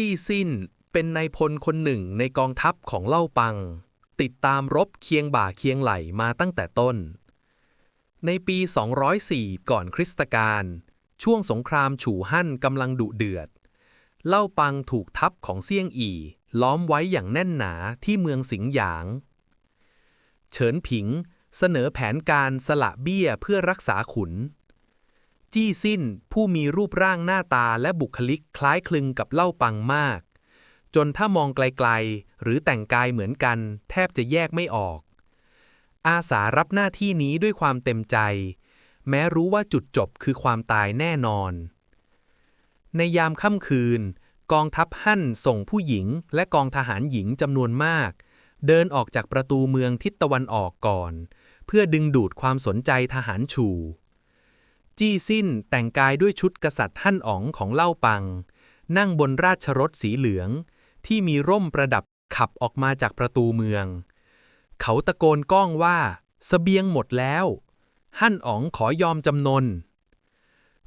จี้ซินเป็นนายพลคนหนึ่งในกองทัพของเล่าปัง ติดตามรบเคียงบ่าเคียงไหลมาตั้งแต่ต้น ในปี 204 ก่อนคริสตกาลช่วงสงครามฉู่ฮั่นกำลังดุเดือด เล่าปังถูกทัพของเซี่ยงอีล้อมไว้อย่างแน่นหนาที่เมืองสิงหยาง เฉินผิงเสนอแผนการสละเบี้ยเพื่อรักษาขุน จี้สิ้น ผู้มีรูปร่างหน้าตาและบุคลิกคล้ายคลึงกับเล่าปังมาก จนถ้ามองไกลๆ หรือแต่งกายเหมือนกัน แทบจะแยกไม่ออก อาสารับหน้าที่นี้ด้วยความเต็มใจ แม้รู้ว่าจุดจบคือความตายแน่นอน ในยามค่ำคืน กองทัพฮั่นส่งผู้หญิง และกองทหารหญิงจำนวนมาก เดินออกจากประตูเมืองทิศตะวันออกก่อน เพื่อดึงดูดความสนใจทหารฉู่ จี้สิ้นแต่งกายด้วยชุดกษัตริย์ฮั่นอ๋องของเล่าปัง นั่งบนราชรถสีเหลือง ที่มีร่มประดับขับออกมาจากประตูเมือง เขาตะโกนก้องว่าสเสบียงหมดแล้ว ฮั่นอ๋องขอยอมจำนน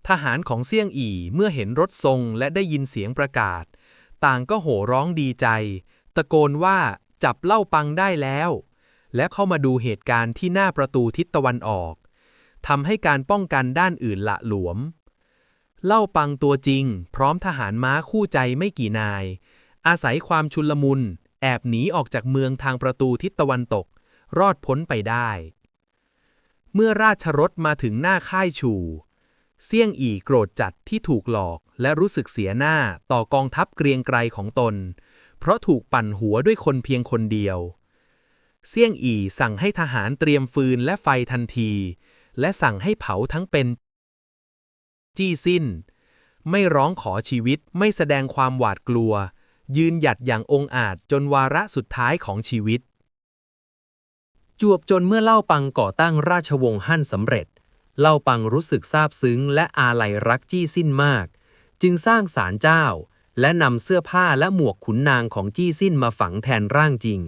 ทหารของเซี่ยงอีเมื่อเห็นรถทรงและได้ยินเสียงประกาศ ต่างก็โห่ร้องดีใจ ตะโกนว่าจับเล่าปังได้แล้ว และเข้ามาดูเหตุการณ์ที่หน้าประตูทิศตะวันออก ทำให้การป้องกันด้านอื่นละหลวม เล่าปังตัวจริง พร้อมทหารม้าคู่ใจไม่กี่นาย อาศัยความชุลมุน แอบหนีออกจากเมืองทางประตูทิศตะวันตก รอดพ้นไปได้ เมื่อราชรถมาถึงหน้าค่ายชูเซี่ยงอีโกรธจัดที่ถูกหลอกและรู้สึกเสียหน้าต่อกองทัพเกรียงไกรของตน เพราะถูกปั่นหัวด้วยคนเพียงคนเดียว เซี่ยงอีสั่งให้ทหารเตรียมฟืนและไฟทันที และสั่งให้เผาทั้งเป็น จี้สิ้น ไม่ร้องขอชีวิตไม่แสดงความหวาดกลัว ยืนหยัดอย่างองอาจจนวาระสุดท้ายของชีวิต จวบจนเมื่อเล่าปังก่อตั้งราชวงศ์ฮั่นสำเร็จ เล่าปังรู้สึกซาบซึ้งและอาลัยรักจี้สิ้นมาก จึงสร้างศาลเจ้า และนำเสื้อผ้าและหมวกขุนนางของจี้สิ้นมาฝังแทนร่างจริง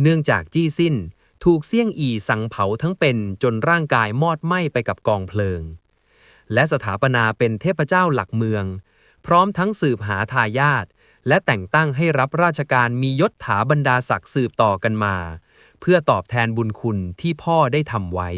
เนื่องจากจี้สิ้น ถูกเสี่ยงอีสั่งเผาทั้งเป็นจนร่างกายมอดไหม้ไปกับกองเพลิง และสถาปนาเป็นเทพเจ้าหลักเมือง พร้อมทั้งสืบหาทายาทและแต่งตั้งให้รับราชการมียศถาบรรดาศักดิ์สืบต่อกันมา เพื่อตอบแทนบุญคุณที่พ่อได้ทำไว้